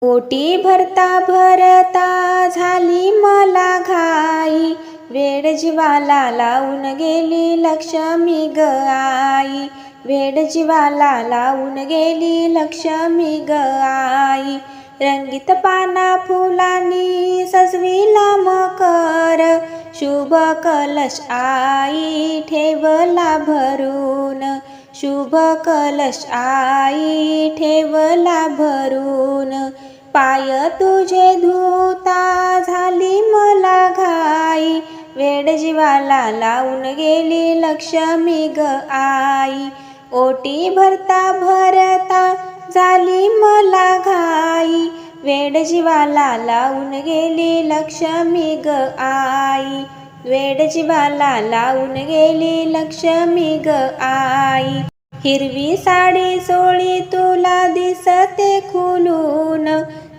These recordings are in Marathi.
पोटी भरता भरता झाली मला घाई. वेड जीवाला लावून गेली लक्ष्मी ग आई. वेड जीवाला लावून गेली लक्ष्मी ग आई. रंगीत पाना फुलांनी सजविला मकर. शुभ कलश आई ठेवला भरून. शुभ कलश आई ठेवला भरून. पाय तुझे धुता झाली मला घाई. वेड जीवाला लावून गेली लक्ष्मी ग आई. ओटी भरता भरता झाली मला घाई. वेड जीवाला लावून गेली लक्ष्मी ग आई. वेडची जीवाला लावून गेली लक्ष्मी ग आई. हिरवी साडी सोळी तुला दिसते खुलून.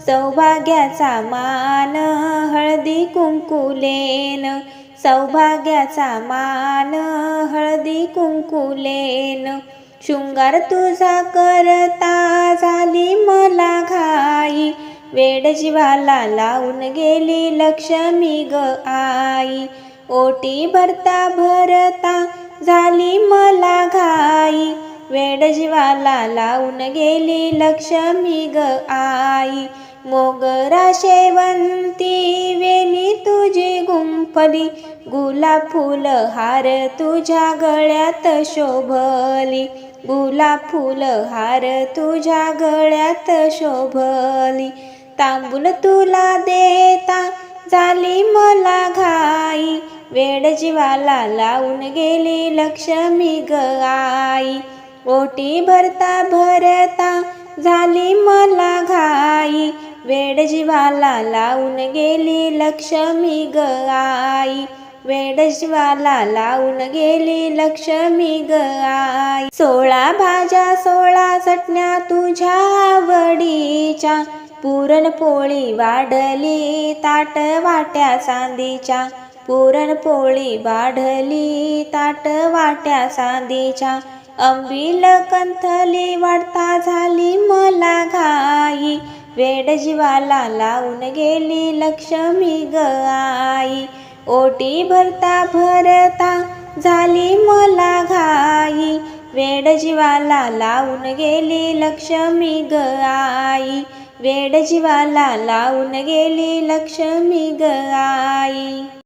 सौभाग्याचा मान हळदी कुंकुलेन. सौभाग्याचा मान हळदी कुंकुलेन. शृंगार तुझा करता झाली मला घाई. वेड जीवाला लावून गेली लक्ष्मी ग आई. ओटी भरता भरता झाली मला घाई. वेड जीवाला लावून गेली लक्ष्मी ग आई. मोगरा शेवंती वेणी तुझी गुंफली. गुलाब फुल हार तुझ्या गळ्यात शोभली. गुलाब फुल हार तुझ्या गळ्यात शोभली. तांबूल तुला देता झाली मला घाई. वेड जीवाला लावून गेली लक्ष्मी ग आई. ओटी भरता भरता झाली मला घाई. वेड जीवाला लावून गेली लक्ष्मी ग आई. वेड जीवाला लावून गेली लक्ष्मी ग आई. सोळा भाज्या सोळा चटण्या तुझ्या आवडीच्या. पुरणपोळी वाढली ताट वाट्या चांदीच्या. पुरणपोळी वाढली ताट वाट्या चांदीच्या अंबिल कंथली वाढता झाली मला घाई. वेड जीवाला लावून गेली लक्ष्मी ग आई. ओटी भरता भरता झाली मला घाई. वेड जीवाला लावून गेली लक्ष्मी ग आई. वेड जीवाला लावून गेली लक्ष्मी ग आई.